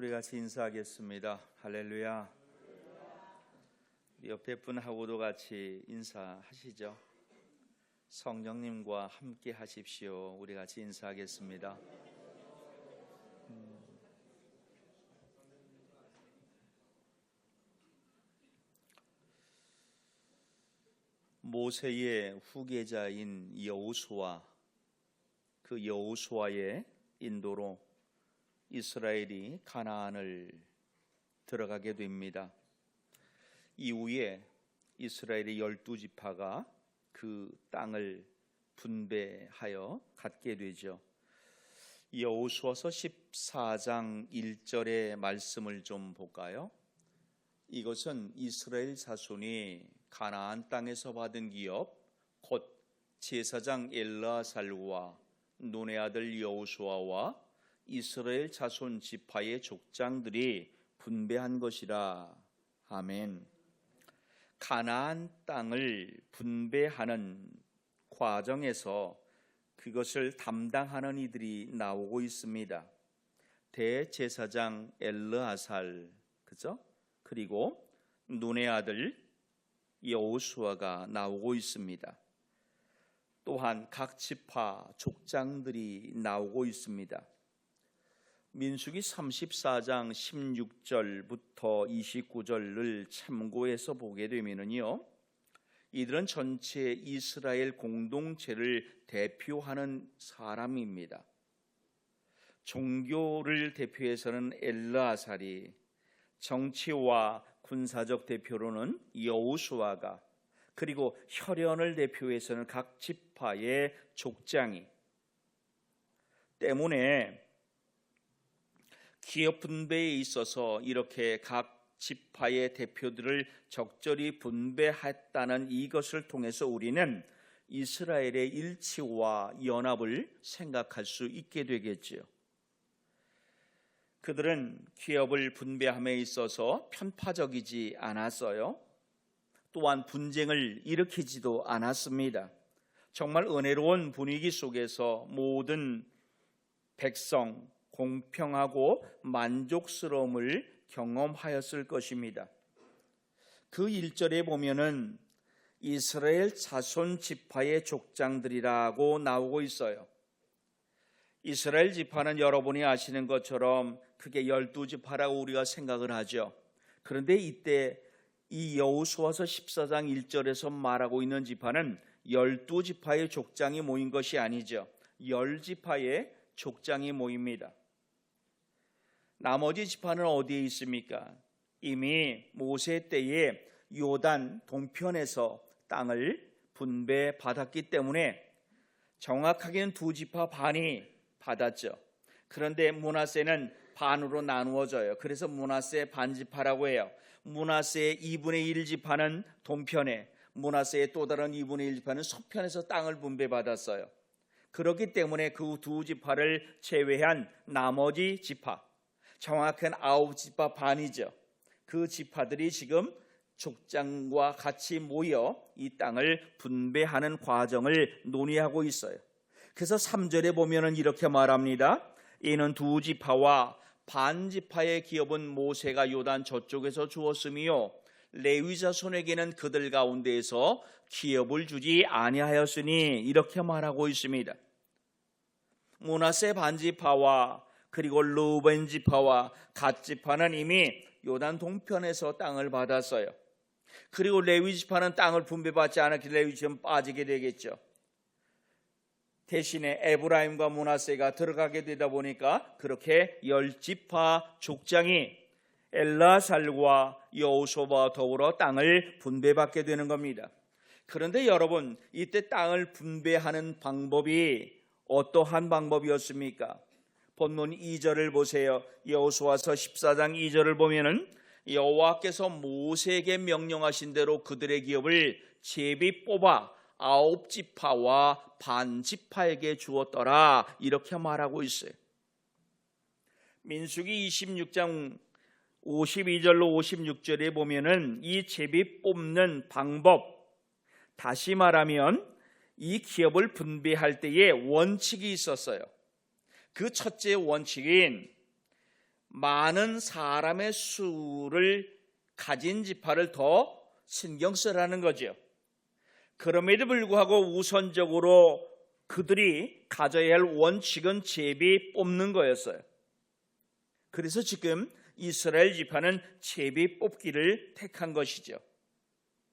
우리 같이 인사하겠습니다. 할렐루야. 옆에 분하고도 같이 인사하시죠. 성령님과 함께 하십시오. 우리 같이 인사하겠습니다. 음. 모세의 후계자인 여호수아 그 여호수아의 인도로 이스라엘이 가나안을 들어가게 됩니다. 이후에 이스라엘의 열두 지파가 그 땅을 분배하여 갖게 되죠. 여호수아서 14장 1절의 말씀을 좀 볼까요? 이것은 이스라엘 자손이 가나안 땅에서 받은 기업 곧 제사장 엘라살과 논의 아들 여호수아와 이스라엘 자손 지파의 족장들이 분배한 것이라. 아멘. 가나안 땅을 분배하는 과정에서 그것을 담당하는 이들이 나오고 있습니다. 대제사장 엘르아살, 그죠? 그리고 눈의 아들 여호수아가 나오고 있습니다. 또한 각 지파 족장들이 나오고 있습니다. 민수기 34장 16절부터 29절을 참고해서 보게 되면은요. 이들은 전체 이스라엘 공동체를 대표하는 사람입니다. 종교를 대표해서는 엘라살이 정치와 군사적 대표로는 여우수아가 그리고 혈연을 대표해서는 각 지파의 족장이 때문에 기업 분배에 있어서 이렇게 각 지파의 대표들을 적절히 분배했다는 이것을 통해서 우리는 이스라엘의 일치와 연합을 생각할 수 있게 되겠지요. 그들은 기업을 분배함에 있어서 편파적이지 않았어요. 또한 분쟁을 일으키지도 않았습니다. 정말 은혜로운 분위기 속에서 모든 백성, 공평하고 만족스러움을 경험하였을 것입니다. 그 1절에 보면은 이스라엘 자손 지파의 족장들이라고 나오고 있어요. 이스라엘 지파는 여러분이 아시는 것처럼 크게 열두 지파라고 우리가 생각을 하죠. 그런데 이때 이 여호수아서 14장 1절에서 말하고 있는 지파는 열두 지파의 족장이 모인 것이 아니죠. 열 지파의 족장이 모입니다. 나머지 지파는 어디에 있습니까? 이미 모세 때에 요단 동편에서 땅을 분배받았기 때문에 정확하게는 두 지파 반이 받았죠. 그런데 문하세는 반으로 나누어져요. 그래서 문하세 반지파라고 해요. 문하세의 2분의 1 지파는 동편에, 문하세의 또 다른 2분의 1 지파는 서편에서 땅을 분배받았어요. 그렇기 때문에 그 두 지파를 제외한 나머지 지파, 정확한 아홉 지파 반이죠. 그 지파들이 지금 족장과 같이 모여 이 땅을 분배하는 과정을 논의하고 있어요. 그래서 3절에 보면은 이렇게 말합니다. 이는 두 지파와 반 지파의 기업은 모세가 요단 저쪽에서 주었으며 레위자 손에게는 그들 가운데에서 기업을 주지 아니하였으니 이렇게 말하고 있습니다. 모나세 반지파와 그리고 루벤 지파와 갓 지파는 이미 요단 동편에서 땅을 받았어요. 그리고 레위 지파는 땅을 분배받지 않았기 레위 지파는 빠지게 되겠죠. 대신에 에브라임과 문하세가 들어가게 되다 보니까 그렇게 열 지파 족장이 엘라살과 여호소와 더불어 땅을 분배받게 되는 겁니다. 그런데 여러분 이때 땅을 분배하는 방법이 어떠한 방법이었습니까? 본문 2절을 보세요. 여호수아서 14장 2절을 보면은 여호와께서 모세에게 명령하신 대로 그들의 기업을 제비 뽑아 아홉 지파와 반 지파에게 주었더라 이렇게 말하고 있어요. 민수기 26장 52절로 56절에 보면은 이 제비 뽑는 방법 다시 말하면 이 기업을 분배할 때에 원칙이 있었어요. 그 첫째 원칙인 많은 사람의 수를 가진 지파를 더 신경 쓰라는 거죠. 그럼에도 불구하고 우선적으로 그들이 가져야 할 원칙은 제비 뽑는 거였어요. 그래서 지금 이스라엘 지파는 제비 뽑기를 택한 것이죠.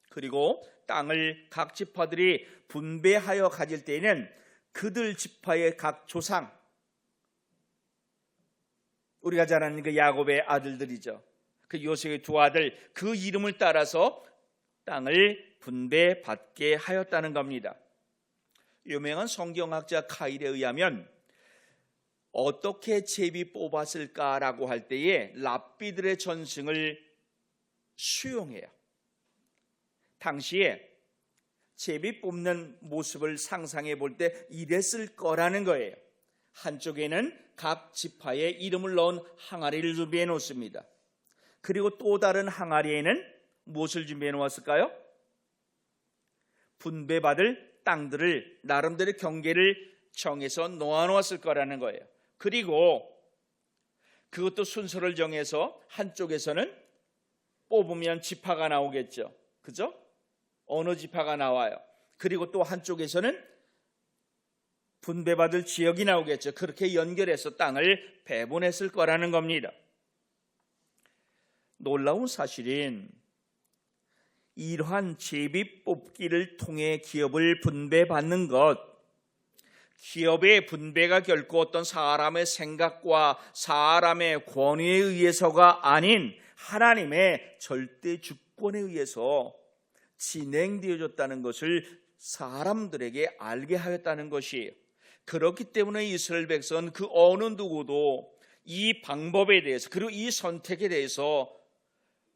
그리고 땅을 각 지파들이 분배하여 가질 때에는 그들 지파의 각 조상 우리가 잘 아는 그 야곱의 아들들이죠. 그 요셉의 두 아들 그 이름을 따라서 땅을 분배받게 하였다는 겁니다. 유명한 성경학자 카일에 의하면 어떻게 제비 뽑았을까라고 할 때에 랍비들의 전승을 수용해요. 당시에 제비 뽑는 모습을 상상해 볼 때 이랬을 거라는 거예요. 한쪽에는 각 지파의 이름을 넣은 항아리를 준비해 놓습니다. 그리고 또 다른 항아리에는 무엇을 준비해 놓았을까요? 분배받을 땅들을 나름대로 경계를 정해서 놓아 놓았을 거라는 거예요. 그리고 그것도 순서를 정해서 한쪽에서는 뽑으면 지파가 나오겠죠. 그죠? 어느 지파가 나와요. 그리고 또 한쪽에서는 분배받을 지역이 나오겠죠. 그렇게 연결해서 땅을 배분했을 거라는 겁니다. 놀라운 사실인 이러한 제비 뽑기를 통해 기업을 분배받는 것, 기업의 분배가 결코 어떤 사람의 생각과 사람의 권위에 의해서가 아닌 하나님의 절대 주권에 의해서 진행되어졌다는 것을 사람들에게 알게 하였다는 것이에요. 그렇기 때문에 이스라엘 백성은 그 어느 누구도 이 방법에 대해서 그리고 이 선택에 대해서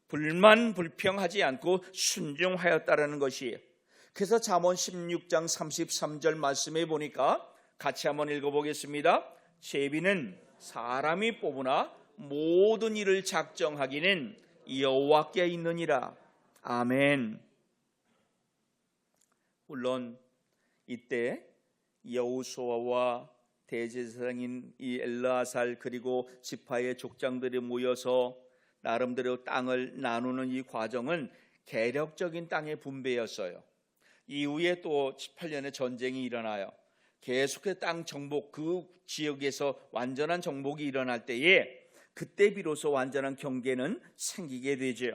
불만 불평하지 않고 순종하였다라는 것이에요. 그래서 잠언 16장 33절 말씀에 보니까 같이 한번 읽어보겠습니다. 제비는 사람이 뽑으나 모든 일을 작정하기는 여호와께 있느니라. 아멘. 물론 이때 여우수아와 대제사장인 이 엘라살 그리고 지파의 족장들이 모여서 나름대로 땅을 나누는 이 과정은 계력적인 땅의 분배였어요. 이후에 또 18년의 전쟁이 일어나요. 계속해서 땅 정복 그 지역에서 완전한 정복이 일어날 때에 그때 비로소 완전한 경계는 생기게 되죠.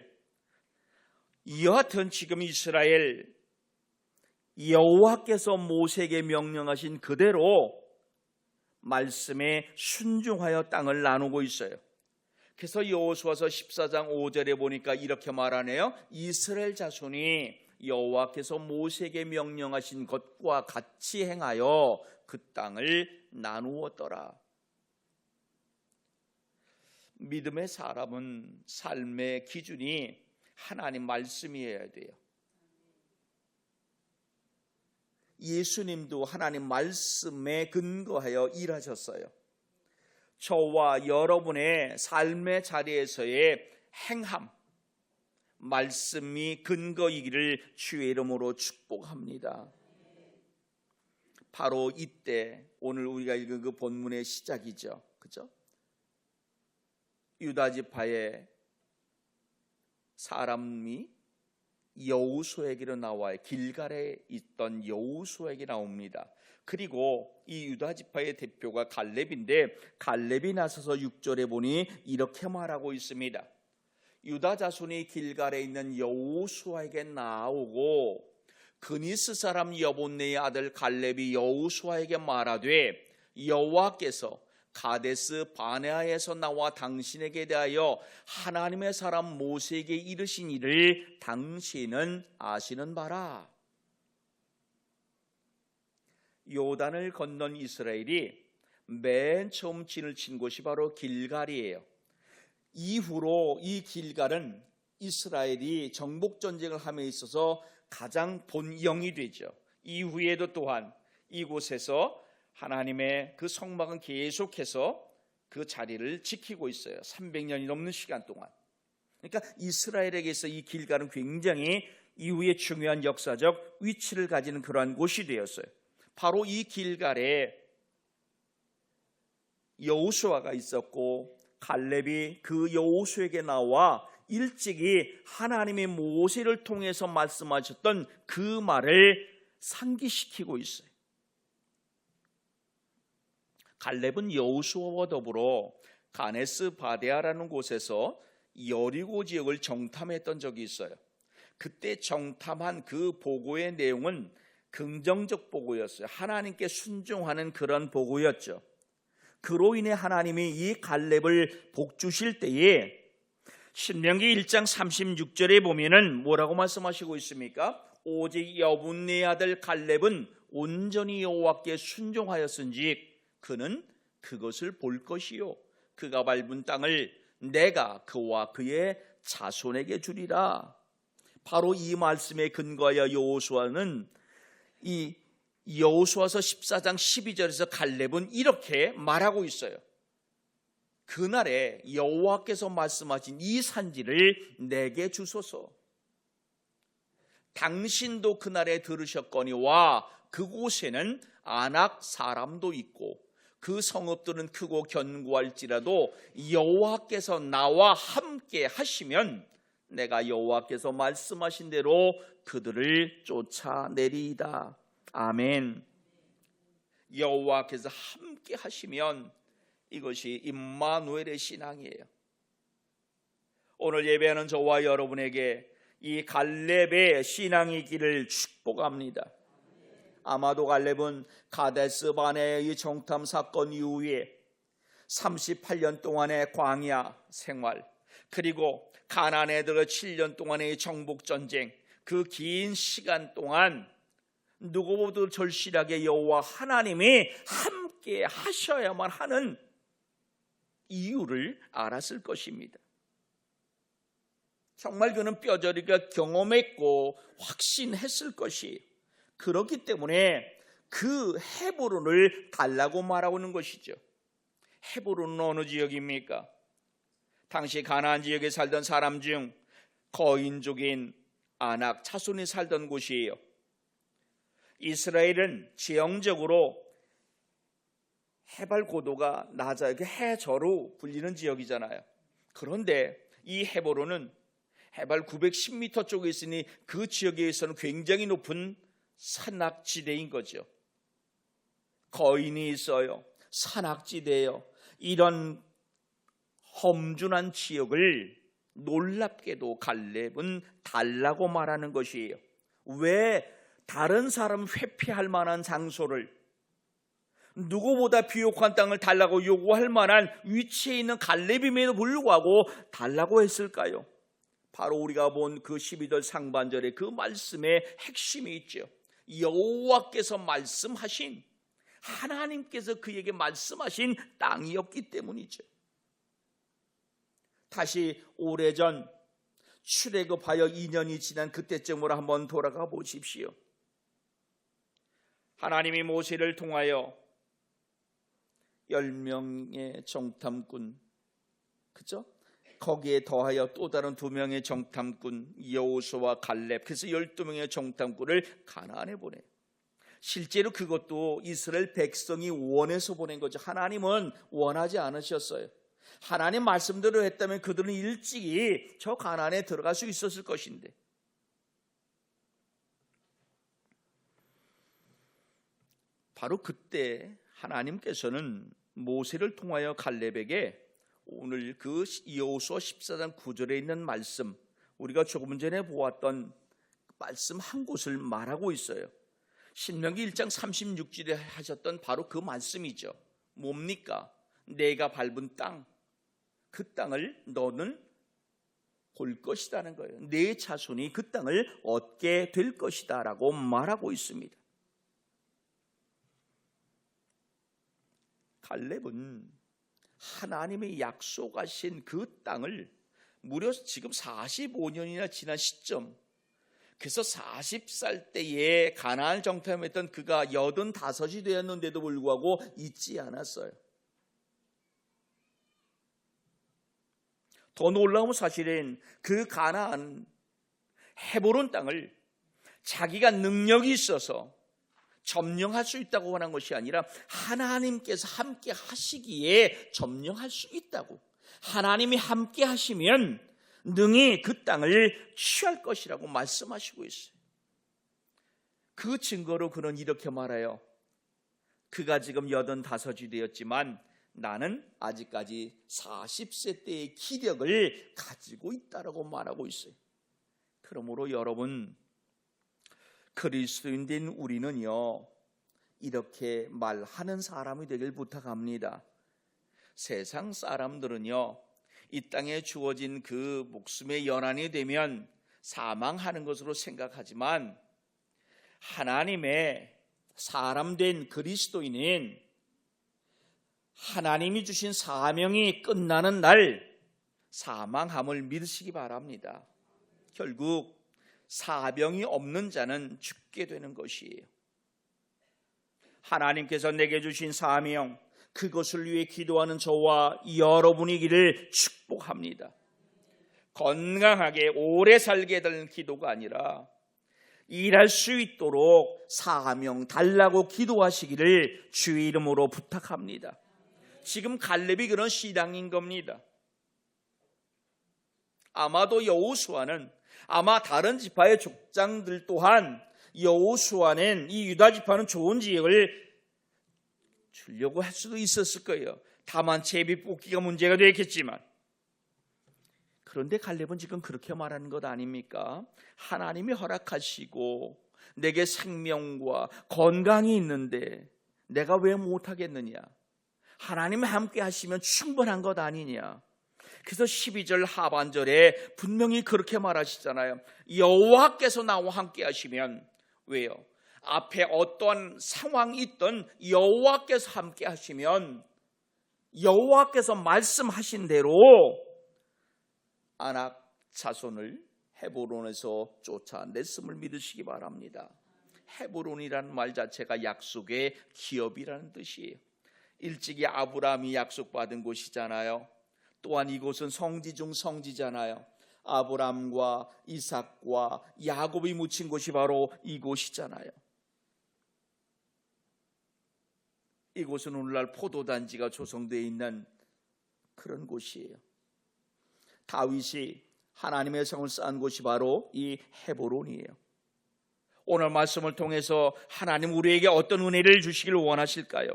이와 같은 지금 이스라엘 여호와께서 모세에게 명령하신 그대로 말씀에 순종하여 땅을 나누고 있어요. 그래서 여호수아서 14장 5절에 보니까 이렇게 말하네요. 이스라엘 자손이 여호와께서 모세에게 명령하신 것과 같이 행하여 그 땅을 나누었더라. 믿음의 사람은 삶의 기준이 하나님 말씀이어야 돼요. 예수님도 하나님 말씀에 근거하여 일하셨어요. 저와 여러분의 삶의 자리에서의 행함, 말씀이 근거이기를 주의 이름으로 축복합니다. 바로 이때 오늘 우리가 읽은 그 본문의 시작이죠. 그죠? 유다 지파의 사람이 여우수에게로 나와요. 길갈에 있던 여우수에게 나옵니다. 그리고 이 유다 지파의 대표가 갈렙인데 갈렙이 나서서 6절에 보니 이렇게 말하고 있습니다. 유다 자손이 길갈에 있는 여우수아에게 나오고 그니스 사람 여본네의 아들 갈렙이 여우수아에게 말하되 여호와께서 가데스 바네아에서 나와 당신에게 대하여 하나님의 사람 모세에게 이르신 일을 당신은 아시는 바라. 요단을 건넌 이스라엘이 맨 처음 진을 친 곳이 바로 길갈이에요. 이후로 이 길갈은 이스라엘이 정복 전쟁을 함에 있어서 가장 본영이 되죠. 이후에도 또한 이곳에서 하나님의 그 성막은 계속해서 그 자리를 지키고 있어요. 300년이 넘는 시간 동안. 그러니까 이스라엘에게서 이 길갈은 굉장히 이후에 중요한 역사적 위치를 가지는 그러한 곳이 되었어요. 바로 이 길갈에 여우수아가 있었고 갈렙이 그 여호수에게 나와 일찍이 하나님의 모세를 통해서 말씀하셨던 그 말을 상기시키고 있어요. 갈렙은 여호수아와 더불어 가네스 바데아라는 곳에서 여리고 지역을 정탐했던 적이 있어요. 그때 정탐한 그 보고의 내용은 긍정적 보고였어요. 하나님께 순종하는 그런 보고였죠. 그로 인해 하나님이 이 갈렙을 복 주실 때에 신명기 1장 36절에 보면은 뭐라고 말씀하시고 있습니까? 오직 여분네 아들 갈렙은 온전히 여호와께 순종하였은지 그는 그것을 볼 것이요 그가 밟은 땅을 내가 그와 그의 자손에게 주리라. 바로 이 말씀에 근거하여 여호수아는 이 여호수아서 14장 12절에서 갈렙은 이렇게 말하고 있어요. 그날에 여호와께서 말씀하신 이 산지를 내게 주소서. 당신도 그날에 들으셨거니와 그곳에는 안악 사람도 있고 그 성읍들은 크고 견고할지라도 여호와께서 나와 함께 하시면 내가 여호와께서 말씀하신 대로 그들을 쫓아내리이다. 아멘. 여호와께서 함께 하시면 이것이 임마누엘의 신앙이에요. 오늘 예배하는 저와 여러분에게 이 갈렙의 신앙이기를 축복합니다. 아마도 갈렙은 가데스 바네의 정탐 사건 이후에 38년 동안의 광야 생활 그리고 가나안에 들어 7년 동안의 정복 전쟁 그 긴 시간 동안 누구보다 절실하게 여호와 하나님이 함께 하셔야만 하는 이유를 알았을 것입니다. 정말 그는 뼈저리가 경험했고 확신했을 것이 그렇기 때문에 그 헤브론을 달라고 말하고 있는 것이죠. 헤브론은 어느 지역입니까? 당시 가나안 지역에 살던 사람 중 거인족인 아낙 차손이 살던 곳이에요. 이스라엘은 지형적으로 해발 고도가 낮아요. 해저로 불리는 지역이잖아요. 그런데 이 헤보로는 해발 910m 쪽에 있으니 그 지역에서는 굉장히 높은 산악지대인 거죠. 거인이 있어요. 산악지대예요. 이런 험준한 지역을 놀랍게도 갈렙은 달라고 말하는 것이에요. 왜 다른 사람 회피할 만한 장소를 누구보다 비옥한 땅을 달라고 요구할 만한 위치에 있는 갈렙임에도 불구하고 달라고 했을까요? 바로 우리가 본 그 12절 상반절의 그 말씀의 핵심이 있죠. 여호와께서 말씀하신 하나님께서 그에게 말씀하신 땅이었기 때문이죠. 다시 오래전 출애굽하여 2년이 지난 그때쯤으로 한번 돌아가 보십시오. 하나님이 모세를 통하여 10명의 정탐꾼 그죠? 거기에 더하여 또 다른 두 명의 정탐꾼 여호수와 갈렙 그래서 12명의 정탐꾼을 가나안에 보내. 실제로 그것도 이스라엘 백성이 원해서 보낸 거죠. 하나님은 원하지 않으셨어요. 하나님 말씀대로 했다면 그들은 일찍이 저 가나안에 들어갈 수 있었을 것인데 바로 그때 하나님께서는 모세를 통하여 갈렙에게 오늘 그 여호수아 14장 9절에 있는 말씀 우리가 조금 전에 보았던 말씀 한 곳을 말하고 있어요. 신명기 1장 36절에 하셨던 바로 그 말씀이죠. 뭡니까? 내가 밟은 땅, 그 땅을 너는 볼 것이다는 거예요. 내 자손이 그 땅을 얻게 될 것이다라고 말하고 있습니다. 갈렙은 하나님의 약속하신 그 땅을 무려 지금 45년이나 지난 시점 그래서 40살 때에 가나안 정탐했던 그가 85이 되었는데도 불구하고 잊지 않았어요. 더 놀라운 사실은 그 가나안 해보론 땅을 자기가 능력이 있어서 점령할 수 있다고 원한 것이 아니라 하나님께서 함께 하시기에 점령할 수 있다고 하나님이 함께 하시면 능히 그 땅을 취할 것이라고 말씀하시고 있어요. 그 증거로 그는 이렇게 말해요. 그가 지금 여든 다섯이 되었지만 나는 아직까지 40세 때의 기력을 가지고 있다라고 말하고 있어요. 그러므로 여러분 그리스도인 된 우리는요 이렇게 말하는 사람이 되길 부탁합니다. 세상 사람들은요 이 땅에 주어진 그 목숨의 연한이 되면 사망하는 것으로 생각하지만 하나님의 사람 된 그리스도인은 하나님이 주신 사명이 끝나는 날 사망함을 믿으시기 바랍니다. 결국 사병이 없는 자는 죽게 되는 것이에요. 하나님께서 내게 주신 사명, 그것을 위해 기도하는 저와 여러분이기를 축복합니다. 건강하게 오래 살게 될 기도가 아니라 일할 수 있도록 사명 달라고 기도하시기를 주의 이름으로 부탁합니다. 지금 갈렙이 그런 시당인 겁니다. 아마도 여호수아는 아마 다른 지파의 족장들 또한 여호수아는 이 유다 지파는 좋은 지역을 주려고 할 수도 있었을 거예요. 다만 제비 뽑기가 문제가 되겠지만 그런데 갈렙은 지금 그렇게 말하는 것 아닙니까? 하나님이 허락하시고 내게 생명과 건강이 있는데 내가 왜 못하겠느냐? 하나님이 함께 하시면 충분한 것 아니냐? 그래서 12절 하반절에 분명히 그렇게 말하시잖아요. 여호와께서 나와 함께 하시면 왜요? 앞에 어떠한 상황이 있던 여호와께서 함께 하시면 여호와께서 말씀하신 대로 아낙 자손을 헤브론에서 쫓아냈음을 믿으시기 바랍니다. 헤브론이라는 말 자체가 약속의 기업이라는 뜻이에요. 일찍이 아브라함이 약속받은 곳이잖아요. 또한 이곳은 성지 중 성지잖아요. 아브람과 이삭과 야곱이 묻힌 곳이 바로 이곳이잖아요. 이곳은 오늘날 포도단지가 조성되어 있는 그런 곳이에요. 다윗이 하나님의 성을 쌓은 곳이 바로 이 헤브론이에요. 오늘 말씀을 통해서 하나님 우리에게 어떤 은혜를 주시길 원하실까요?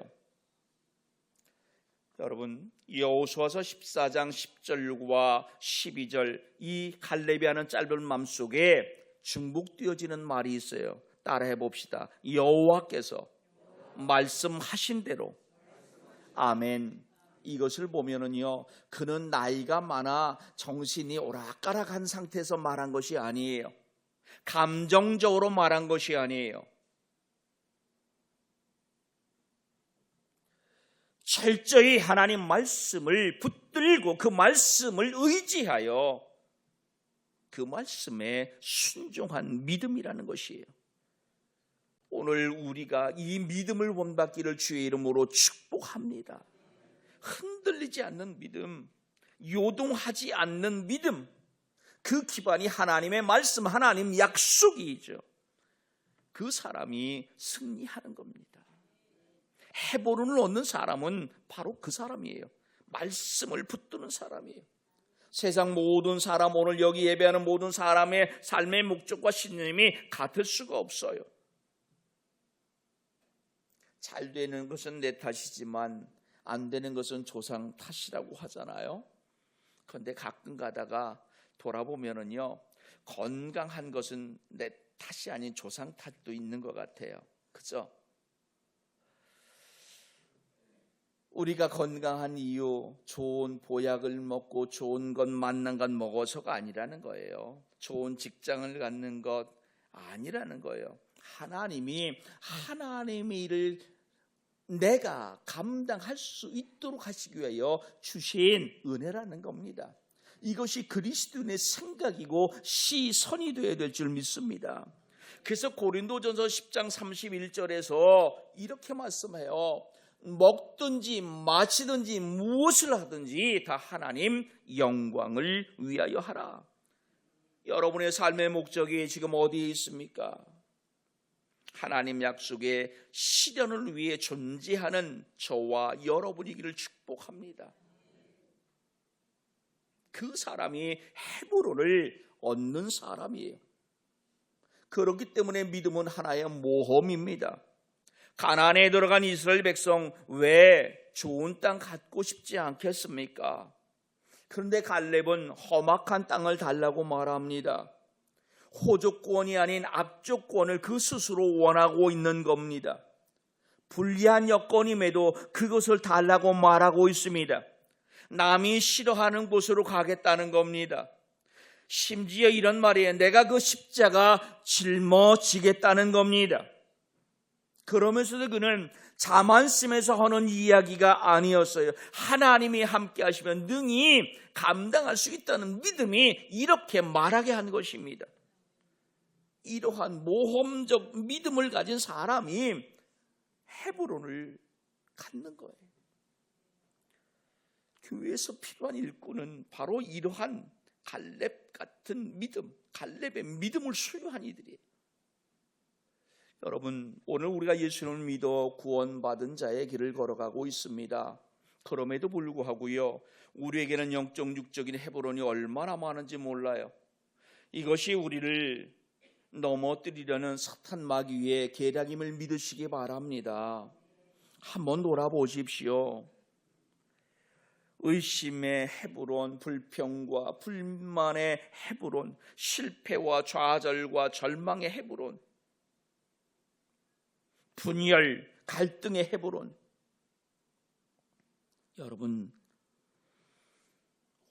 여러분 여호수아서 14장 10절과 12절 이 갈렙이 하는 짧은 맘 속에 중복되어지는 말이 있어요. 따라해 봅시다. 여호와께서 말씀하신 대로 아멘. 이것을 보면은요, 그는 나이가 많아 정신이 오락가락한 상태에서 말한 것이 아니에요. 감정적으로 말한 것이 아니에요. 철저히 하나님 말씀을 붙들고 그 말씀을 의지하여 그 말씀에 순종한 믿음이라는 것이에요. 오늘 우리가 이 믿음을 본받기를 주의 이름으로 축복합니다. 흔들리지 않는 믿음, 요동하지 않는 믿음, 그 기반이 하나님의 말씀, 하나님 약속이죠. 그 사람이 승리하는 겁니다. 해보론을 얻는 사람은 바로 그 사람이에요. 말씀을 붙드는 사람이에요. 세상 모든 사람 오늘 여기 예배하는 모든 사람의 삶의 목적과 신념이 같을 수가 없어요. 잘 되는 것은 내 탓이지만 안 되는 것은 조상 탓이라고 하잖아요. 그런데 가끔 가다가 돌아보면은요, 건강한 것은 내 탓이 아닌 조상 탓도 있는 것 같아요. 그죠? 우리가 건강한 이유, 좋은 보약을 먹고 좋은 것 만난 것 먹어서가 아니라는 거예요. 좋은 직장을 갖는 것 아니라는 거예요. 하나님이 하나님의 일을 내가 감당할 수 있도록 하시기 위하여 주신 은혜라는 겁니다. 이것이 그리스도인의 생각이고 시선이 되어야 될 줄 믿습니다. 그래서 고린도전서 10장 31절에서 이렇게 말씀해요. 먹든지 마시든지 무엇을 하든지 다 하나님 영광을 위하여 하라. 여러분의 삶의 목적이 지금 어디에 있습니까? 하나님 약속의 실현을 위해 존재하는 저와 여러분이기를 축복합니다. 그 사람이 헤브론을 얻는 사람이에요. 그렇기 때문에 믿음은 하나의 모험입니다. 가나안에 들어간 이스라엘 백성 왜 좋은 땅 갖고 싶지 않겠습니까? 그런데 갈렙은 험악한 땅을 달라고 말합니다. 호족권이 아닌 앞족권을 그 스스로 원하고 있는 겁니다. 불리한 여건임에도 그것을 달라고 말하고 있습니다. 남이 싫어하는 곳으로 가겠다는 겁니다. 심지어 이런 말이에요. 내가 그 십자가 짊어지겠다는 겁니다. 그러면서도 그는 자만심에서 하는 이야기가 아니었어요. 하나님이 함께 하시면 능히 감당할 수 있다는 믿음이 이렇게 말하게 한 것입니다. 이러한 모험적 믿음을 가진 사람이 헤브론을 갖는 거예요. 교회에서 필요한 일꾼은 바로 이러한 갈렙 같은 믿음, 갈렙의 믿음을 소유한 이들이에요. 여러분, 오늘 우리가 예수님을 믿어 구원받은 자의 길을 걸어가고 있습니다. 그럼에도 불구하고요, 우리에게는 영적 육적인 헤브론이 얼마나 많은지 몰라요. 이것이 우리를 넘어뜨리려는 사탄 마귀의 계략임을 믿으시기 바랍니다. 한번 돌아보십시오. 의심의 헤브론, 불평과 불만의 헤브론, 실패와 좌절과 절망의 헤브론, 분열, 갈등의 헤브론. 여러분,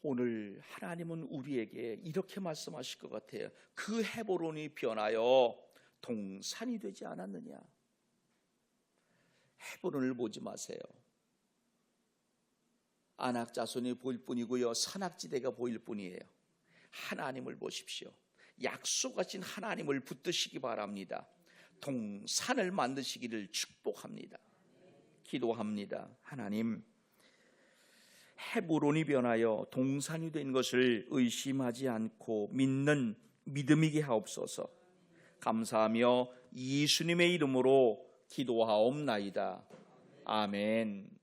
오늘 하나님은 우리에게 이렇게 말씀하실 것 같아요. 그 헤브론이 변하여 동산이 되지 않았느냐? 헤브론을 보지 마세요. 안악 자손이 보일 뿐이고요. 산악지대가 보일 뿐이에요. 하나님을 보십시오. 약속하신 하나님을 붙드시기 바랍니다. 동산을 만드시기를 축복합니다. 기도합니다. 하나님, 헤브론이 변하여 동산이 된 것을 의심하지 않고 믿는 믿음이게 하옵소서. 감사하며 예수님의 이름으로 기도하옵나이다. 아멘.